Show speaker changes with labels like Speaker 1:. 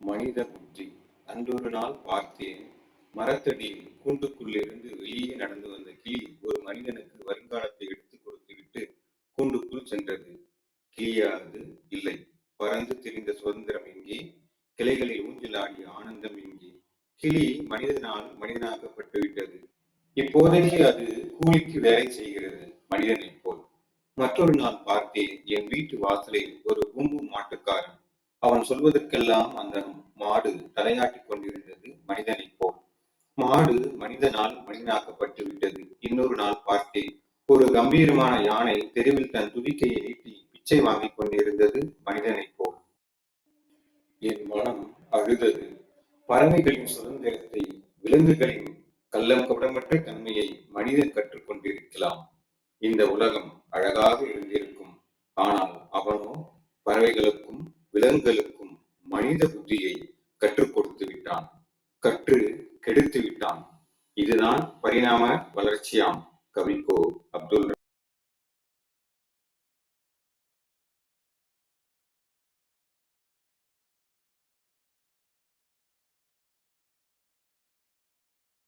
Speaker 1: மனித புத்தி அன்றொரு நாள் பார்த்தேன். மரத்தடியில் கூண்டுக்குள்ளிருந்து வெளியே நடந்து வந்த கிளி ஒரு மனிதனுக்கு வருங்காலத்தை எடுத்துக் கொடுத்துவிட்டு கூண்டுக்குள் சென்றது. கிளியானது இல்லை. பறந்து திரிந்த சுதந்திரம் எங்கே? கிளைகளில் ஊஞ்சலாடிய ஆனந்தம் எங்கே? கிளி மனிதனால் மனிதனாக்கப்பட்டு விட்டது. இப்போதைக்கு அது கூலிக்கு வேலை செய்கிறது மனிதனைப் போல். மற்றொரு நாள் பார்த்தேன். என் வீட்டு வாசலில் ஒரு கும்பு மாட்டுக்காரன் அவன் சொல்வதற்கெல்லாம் அந்த மாடு தலையாட்டிக் கொண்டிருந்தது மனிதனைப் போல். மாடு மனிதனால் மனிதனாக்கப்பட்டு விட்டது. இன்னொரு நாள் பார்த்தேன். ஒரு கம்பீரமான யானை தெருவில் தன் துதிக்கையை நீட்டி பிச்சை வாங்கிக் கொண்டிருந்தது மனிதனைப் போல். என் மனம் அழுதது. பறவைகளின் சுதந்திரத்தை விலங்குகளின் கள்ளம் கபடமற்ற தன்மையை மனிதன் கற்றுக்கொண்டிருக்கலாம் இந்த உலகம் அழகாக இருந்திருக்கும். ஆனால் அவனோ பறவைகளுக்கும் விலங்குகளுக்கும் மனித புத்தியை கற்றுக் கொடுத்து விட்டான். கற்று கெடுத்து விட்டான். இதுதான் பரிணாம வளர்ச்சியாம் கவிக்கோ.